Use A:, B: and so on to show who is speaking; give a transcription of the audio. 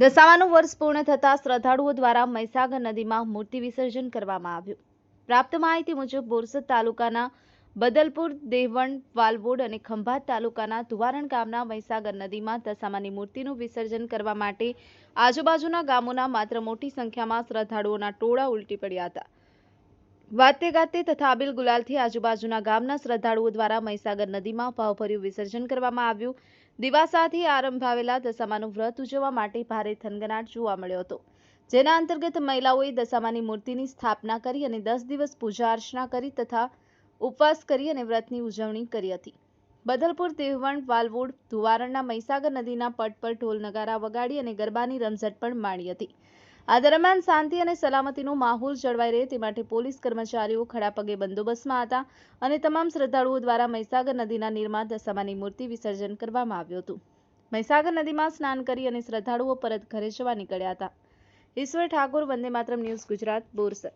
A: દશામાનું વર્ષ પૂર્ણ થતાં શ્રદ્ધાળુઓ દ્વારા મહીસાગર નદીમાં મૂર્તિ વિસર્જન કરવામાં આવ્યું. પ્રાપ્ત માહિતી મુજબ, બોરસદ તાલુકાના બદલપુર દેવણ વાલવોડ અને ખંભાત તાલુકાના ધુવારણ ગામના મહીસાગર નદીમાં દશામાની મૂર્તિનું વિસર્જન કરવા માટે આજુબાજુના ગામોના માત્ર મોટી સંખ્યામાં શ્રદ્ધાળુઓના ટોળા ઉલટી પડ્યા હતા. વાતે ગાતે તથા આબિલ ગુલાલથી આજુબાજુના ગામના શ્રદ્ધાળુઓ દ્વારા મહીસાગર નદીમાં ભાવભર્યું વિસર્જન કરવામાં આવ્યું. દિવાસાથી આરંભાવેલા દશામાનું વ્રત ઉજવવા માટે ભારે થનગનાટ જોવા મળ્યો હતો. જેના અંતર્ગત મહિલાઓએ દશામાની મૂર્તિની સ્થાપના કરી અને દસ દિવસ પૂજા અર્ચના કરી તથા ઉપવાસ કરી અને વ્રતની ઉજવણી કરી હતી. બદલપુર દેવવણ વાલવોડ, ધુવારણના મહીસાગર નદીના પટ પર ઢોલ નગારા વગાડી અને ગરબાની રમઝટ પણ માણી હતી. આ દરમિયાન શાંતિ અને સલામતીનો માહોલ જળવાઈ રહે તે માટે પોલીસ કર્મચારીઓ ખડા પગે બંદોબસ્તમાં હતા અને તમામ શ્રદ્ધાળુઓ દ્વારા મહીસાગર નદીના નીરમાં દશામાની મૂર્તિ વિસર્જન કરવામાં આવ્યું હતું. મહીસાગર નદીમાં સ્નાન કરી અને શ્રદ્ધાળુઓ પરત ઘરે જવા નીકળ્યા હતા. ઈશ્વર ઠાકોર વંદે માતરમ ન્યૂઝ ગુજરાત, બોરસદ.